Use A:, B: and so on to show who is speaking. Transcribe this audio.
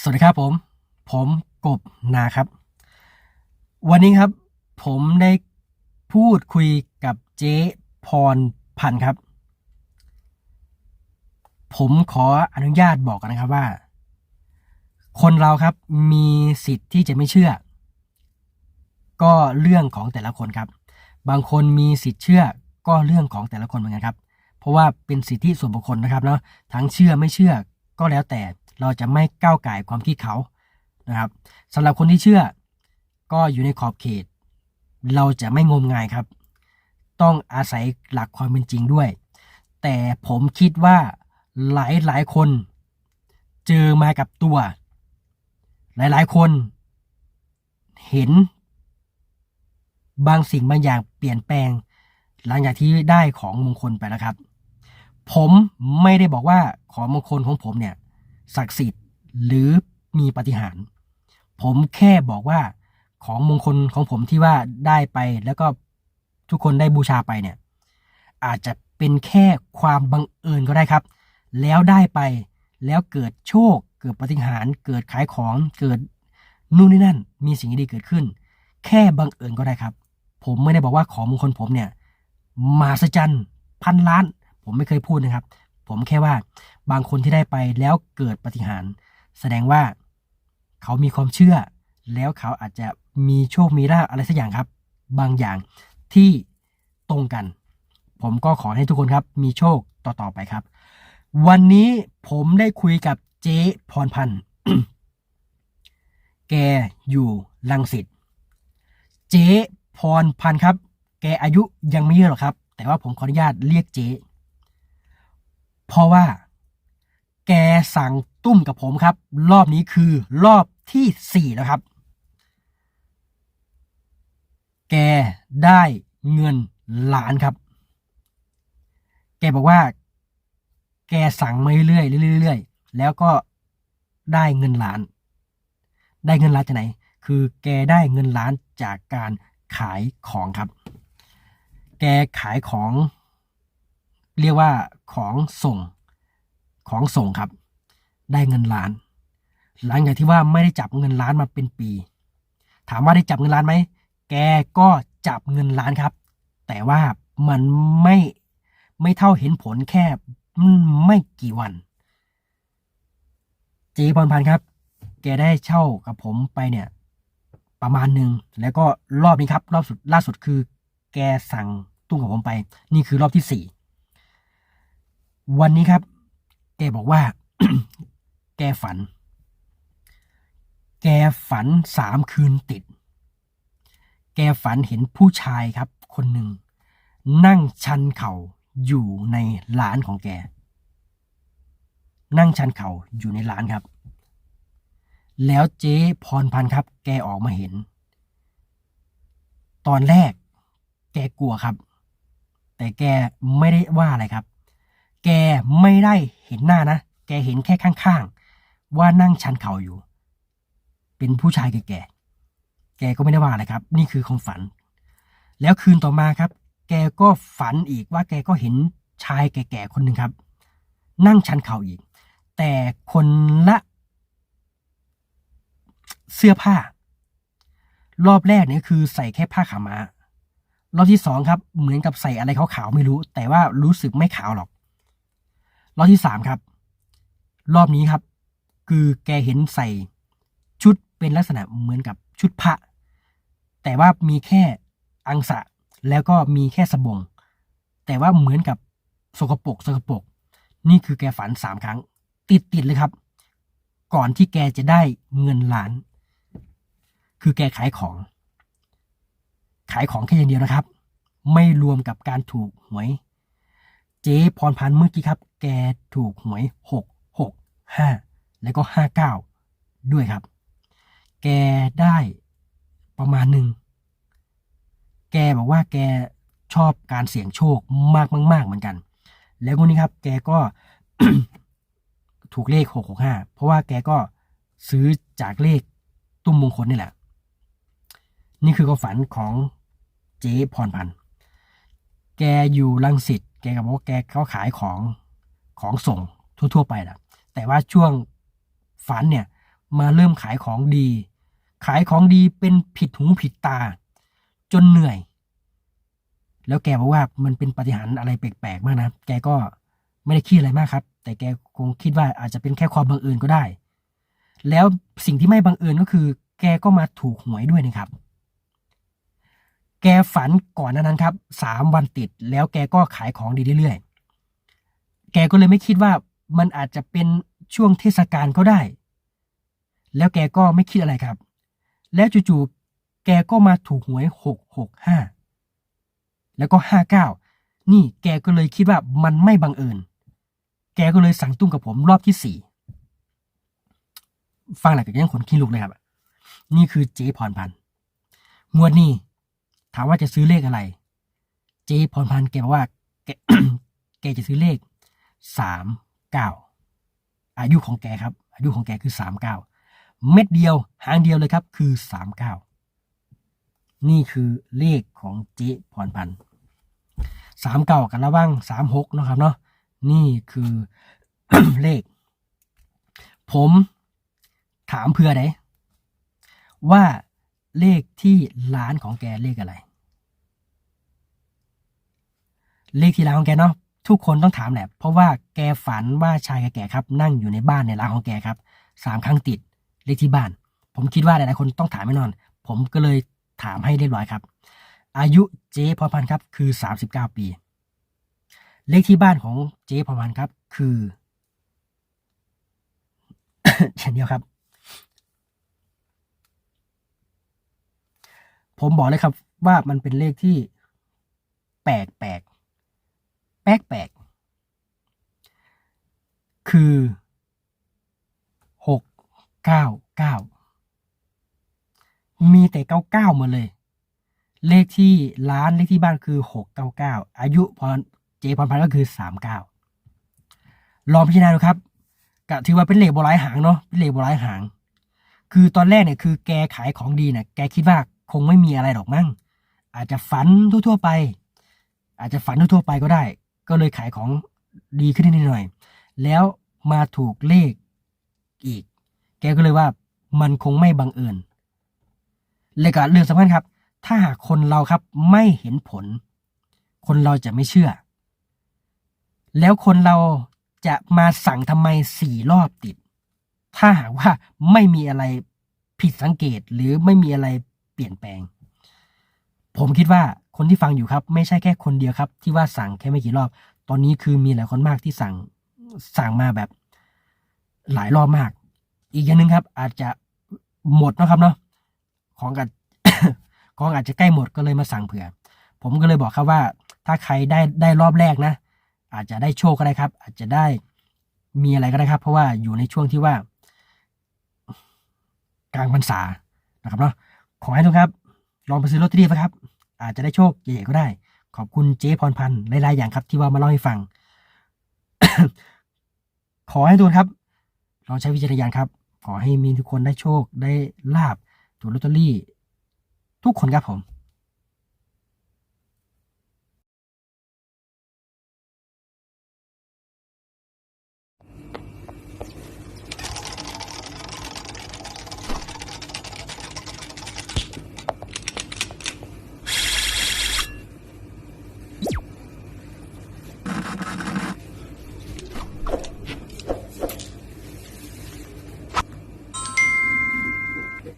A: สวัสดีครับผม ผมกบนาครับ วันนี้ครับ ผมได้พูดคุยกับเจ๊พรพันธ์ครับ ผมขออนุญาตบอกกันนะครับว่า คนเราครับมีสิทธิ์ที่จะไม่เชื่อ ก็เรื่องของแต่ละคนครับ บางคนมีสิทธิ์เชื่อก็เรื่องของแต่ละคนเหมือนกันครับ เพราะว่าเป็นสิทธิส่วนบุคคลนะครับเนาะทั้งเชื่อไม่เชื่อก็แล้วแต่ เราจะไม่ก้าวไก่ความคิดเขานะครับสำหรับคนที่เชื่อก็อยู่ในขอบเขต เราจะไม่งมงายครับ ต้องอาศัยหลักความเป็นจริงด้วย แต่ผมคิดว่าหลายหลายคน เจอมากับตัว หลายหลายคน เห็น บางสิ่งบางอย่างเปลี่ยนแปลง หลังจากที่ได้ของมงคลไปแล้วครับ ผมไม่ได้บอกว่าของมงคลของผมเนี่ย ศักดิ์สิทธิ์ หรือมีปฏิหาร ผมแค่บอกว่าของมงคลของผมที่ว่าได้ไปแล้วก็ทุกคนได้บูชาไปเนี่ย อาจจะเป็นแค่ความบังเอิญก็ได้ครับ แล้วได้ไปแล้วเกิดโชค เกิดปฏิหาร เกิดขายของเกิดนู่นนี่นั่น มีสิ่งดีๆเกิดขึ้น แค่บังเอิญก็ได้ครับ ผมไม่ได้บอกว่าของมงคลผมเนี่ยมหัศจรรย์พันล้าน ผมไม่เคยพูดนะครับ ผมแค่ว่าบางคนที่ได้ไปแล้วเกิดปฏิหาร แสดงว่าเขามีความเชื่อ แล้วเขาอาจจะมีโชคมีลาภอะไรสักอย่างครับ บางอย่างที่ตรงกัน ผมก็ขอให้ทุกคนครับ มีโชคต่อๆไปครับ วันนี้ผมได้คุยกับเจ๊พรพันธ์แกอยู่ลังสิตเจ๊พรพันธ์ครับ แกอายุยังไม่เยอะหรอกครับ แต่ว่าผมขออนุญาตเรียกเจ๊ เพราะว่า แกสั่งตุ้มกับผมครับ รอบนี้คือรอบที่สี่แล้วครับ แกได้เงินล้านครับ แกบอกว่า แกสั่งมาเรื่อยๆเรื่อยๆแล้วก็ได้เงินล้าน ได้เงินล้านจากไหน คือแกได้เงินล้านจากการขายของครับ แกขายของ เรียกว่าของส่งของส่งครับ ได้เงินล้าน หลังจากที่ว่าไม่ได้จับเงินล้านมาเป็นปี ถามว่าได้จับเงินล้านไหมแกก็จับเงินล้านครับ แต่ว่ามันไม่ไม่เท่าเห็นผลแค่ไม่กี่วัน เจพรพันธ์ครับ แกได้เช่ากับผมไปเนี่ย ประมาณหนึ่งแล้วก็รอบนี้ครับ รอบสุดล่าสุดคือ แกสั่งตุ้งกับผมไป นี่คือรอบที่สี่ วันนี้ครับ แกบอกว่า แกฝัน แกฝันสามคืนติด แกฝันเห็นผู้ชายครับ คนหนึ่ง นั่งชันเข่าอยู่ในร้านของแก นั่งชันเข่าอยู่ในร้านครับ แล้วเจ๊พรพันธ์ครับ แกออกมาเห็น ตอนแรก แกกลัวครับ แต่แกไม่ได้ว่าอะไรครับ แกไม่ได้เห็นหน้านะ แกเห็นแค่ข้างๆ ว่านั่งชันเข่าอยู่ เป็นผู้ชายแก่ๆ แกก็ไม่ได้ว่าอะไรครับ นี่คือความฝัน แล้วคืนต่อมาครับ แกก็ฝันอีกว่าแกก็เห็นชายแก่ๆ คนหนึ่งครับ นั่งชันเข่าอีก แต่คนละเสื้อผ้า รอบแรกเนี่ยคือใส่แค่ผ้าขาวม้ารอบที่สองครับ เหมือนกับใส่อะไรขาวๆไม่รู้ แต่ว่ารู้สึกไม่ขาวหรอก รอบที่สามครับ รอบนี้ครับ คือแกเห็นใส่ชุดเป็นลักษณะเหมือนกับชุดพระ แต่ว่ามีแค่อังสะแล้วก็มีแค่สบง แต่ว่าเหมือนกับสกปรกสกปรกนี่คือแกฝันสามครั้ง ติดติดๆเลยครับ ก่อนที่แกจะได้เงินล้าน คือแกขายของ ขายของแค่อย่างเดียวนะครับ ไม่รวมกับการถูกหวย เจ๊พรพันธ์เมื่อกี้ครับ แกถูกหวยหกหกห้าแล้วก็ห้าเก้าด้วยครับ แกได้ประมาณหนึ่ง แกบอกว่าแกชอบการเสี่ยงโชคมากมาก ๆ เหมือนกัน แล้ววันนี้ครับ แกก็ถูกเลขหกหกห้าเพราะว่าแกก็ซื้อจากเลขตุ้มมงคลนี่แหละ นี่คือความฝันของเจ๊พรพันธ์ แกอยู่ลังสิต แกก็บอกว่าแกเขาขายของของส่งทั่ว ๆ ไปแหละแต่ว่าช่วงฝันเนี่ยมาเริ่มขายของดี ขายของดีเป็นผิดหูผิดตา จนเหนื่อย แล้วแกบอกว่ามันเป็นปฏิหารอะไรแปลกๆมากนะ แกก็ไม่ได้คิดอะไรมากครับ แต่แกคงคิดว่าอาจจะเป็นแค่ความบังเอิญก็ได้ แล้วสิ่งที่ไม่บังเอิญก็คือ แกก็มาถูกหวยด้วยนะครับ แกฝันก่อนนั้นครับสามวันติดแล้วแกก็ขายของดีเรื่อยๆ แกก็เลยไม่คิดว่ามันอาจจะเป็นช่วงเทศกาลก็ได้ แล้วแกก็ไม่คิดอะไรครับ แล้วจู่ๆแกก็มาถูกหวยหกหกห้าแล้วก็ห้าเก้านี่แกก็เลยคิดว่ามันไม่บังเอิญ แกก็เลยสั่งตุ้มกับผมรอบที่สี่ฟังหลักก็ยังขนขี้ลุกเลยครับ นี่คือเจ๊พรพันธ์งวดนี้ามว่าจะซื้อเลขอะไร เจ๊พรพันธ์แกบอกว่าแกแกจะซื้อเลขสามเก้าอายุของแกครับ อายุของแกคือสามเก้าเม็ดเดียวหางเดียวเลยครับ คือสามเก้านี่คือเลขของเจ๊พรพันธ์สามเก้ากันระว่างสามหกนะครับเนาะนี่คือเลข ผมถามเพื่อไดว่าเลขที่ร้านของแกเลขอะไร เลขที่ร้านของแกเนาะทุกคนต้องถามแหละ เพราะว่าแกฝันว่าชายแก่ๆครับ นั่งอยู่ในบ้านในร้านของแกครับสามครั้งติดเลขที่บ้าน ผมคิดว่าหลายๆคนต้องถามแน่นอน ผมก็เลยถามให้เรียบร้อยครับ อายุเจ๊พรพันครับคือสามสิบเก้าปี เลขที่บ้านของเจ๊พรพันครับ คือเช่นเดียวครับ ผมบอกเลยครับว่ามันเป็นเลขที่แปลกแปลกแปลกแปลกคือหกเก้าเก้ามีแต่เก้าเก้ามดเลย เลขที่ร้านเลขที่บ้านคือหกเก้าเก้าอายุพรเจพรพันธ์ก็คือสามเก้าลองพิจารณาดูครับก็ถือว่าเป็นเลขโบราณหางเนาะเป็นเลขโบราณหาง คือตอนแรกเนี่ยคือแกขายของดีเนี่ยแกคิดว่าคงไม่มีอะไรหรอกมั้งอาจจะฝันทั่วๆไป อาจจะฝันทั่วๆไปก็ได้ ก็เลยขายของดีขึ้นนิดหน่อย แล้วมาถูกเลขอีก แกก็เลยว่ามันคงไม่บังเอิญเลยก็เรื่องสำคัญครับ ถ้าหากคนเราครับไม่เห็นผล คนเราจะไม่เชื่อ แล้วคนเราจะมาสั่งทำไมสี่รอบติด ถ้าหากว่าไม่มีอะไรผิดสังเกตหรือไม่มีอะไรเปลี่ยนแปลง ผมคิดว่า คนที่ฟังอยู่ครับ ไม่ใช่แค่คนเดียวครับ ที่ว่าสั่งแค่ไม่กี่รอบ ตอนนี้คือมีหลายคนมากที่สั่งสั่งมาแบบ หลายรอบมาก อีกอย่างหนึ่งครับ อาจจะหมดนะครับเนาะของอาจของอาจจะใกล้หมดก็เลยมาสั่งเผื่อ ผมก็เลยบอกครับว่า ถ้าใครได้ได้รอบแรกนะ อาจจะได้โชคก็ได้ครับ อาจจะได้มีอะไรก็ได้ครับ เพราะว่าอยู่ในช่วงที่ว่า กลางพรรษานะครับเนาะขอให้ทุกครับ ลองไปซื้อลอตเตอรี่นะครับ อาจจะได้โชคใหญ่ก็ได้ ขอบคุณเจ๊พรพันธ์หลายๆอย่างครับ ที่ว่ามาเล่าให้ฟัง ขอให้ทุกคนครับลองใช้วิจารณญาณครับ ขอให้มีทุกคนได้โชคได้ลาบถูกลอตเตอรี่ ทุกคนครับผม